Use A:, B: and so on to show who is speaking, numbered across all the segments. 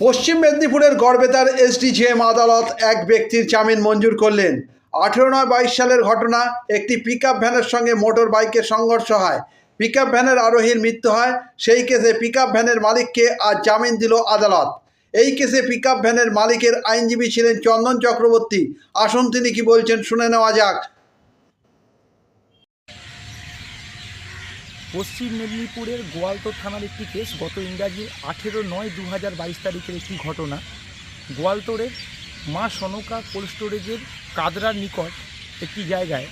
A: পশ্চিম মেদিনীপুরের গড়বেতার এসডিজিএম আদালত এক ব্যক্তির জামিন মঞ্জুর করলেন। আঠেরো নয় বাইশ সালের ঘটনা, একটি পিকআপ ভ্যানের সঙ্গে মোটর বাইকের সংঘর্ষ হয়। পিকআপ ভ্যানের আরোহীর মৃত্যু হয়। সেই কেসে পিকআপ ভ্যানের মালিককে আজ জামিন দিল আদালত। এই কেসে পিকআপ ভ্যানের মালিকের আইনজীবী ছিলেন চন্দন চক্রবর্তী। আসুন তিনি কি বলছেন শুনে নেওয়া যাক।
B: পশ্চিম মেদিনীপুরের গোয়ালতোর থানার একটি কেস গত ইংরাজি আঠেরো নয় দু হাজার বাইশ তারিখের একটি ঘটনা। গোয়ালতোড়ের মা সনকা কোল্ড স্টোরেজের কাদরার নিকট একটি জায়গায়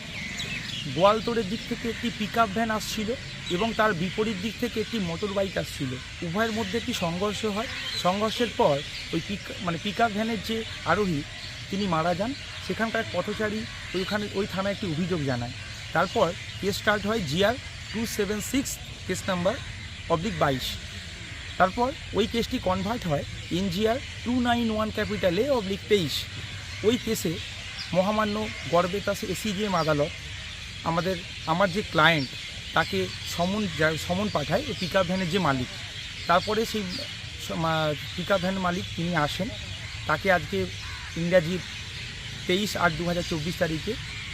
B: গোয়ালতোড়ের দিক থেকে একটি পিক ভ্যান আসছিল এবং তার বিপরীত দিক থেকে একটি মোটর বাইক আসছিল। উভয়ের মধ্যে একটি সংঘর্ষ হয়। সংঘর্ষের পর ওই পিক মানে পিক ভ্যানের যে আরোহী, তিনি মারা যান। সেখানকার পথচারী ওইখানে, ওই থানায় একটি অভিযোগ জানায়। তারপর কেস স্টার্ট হয় GR two seven six case number oblique বাইশ। তারপর ওই কেসটি কনভার্ট হয় এনজিআর টু নাইন ওয়ান ক্যাপিটালে অবলিক তেইশ। ওই কেসে মহামান্য গড়বেতাস এসিজিএম আদালত আমাদের, আমার যে ক্লায়েন্ট তাকে সমন সমন পাঠায় ওই পিক ভ্যানের যে মালিক। তারপরে সেই পিক ভ্যান মালিক তিনি আসেন। তাকে আজকে ইংরাজির তেইশ আট দু হাজার চব্বিশ তারিখে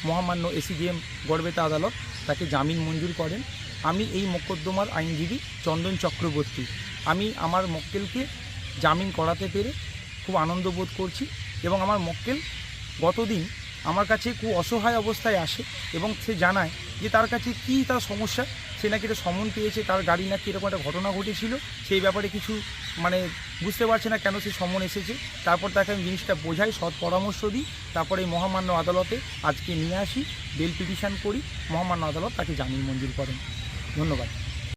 B: মহামান্য এসিডিএম গড়বেতা আদালত তাকে জামিন মঞ্জুর করেন। আমি এই মোকদ্দমার আইনজীবী চন্দন চক্রবর্তী। আমি আমার মক্কেলকে জামিন করাতে পেরে খুব আনন্দ বোধ করছি এবং আমার মক্কেল গতদিন আমার কাছে খুব অসহায় অবস্থায় আসে এবং সে জানায় যে তার কাছে কী তার সমস্যা? সে নাকি একটা সমন পেয়েছে, তার গাড়ি নাকি এরকম একটা ঘটনা ঘটেছিল, সেই ব্যাপারে কিছু মানে বুঝতে পারছে না কেন সে সমন এসেছে। তারপর তাকে আমি জিনিসটা বোঝাই, সৎ পরামর্শ দিই, তারপরে এই মহামান্য আদালতে আজকে নিয়ে আসি, বেল পিটিশন করি, মহামান্য আদালত তাকে জামিন মঞ্জুর করেন। ধন্যবাদ।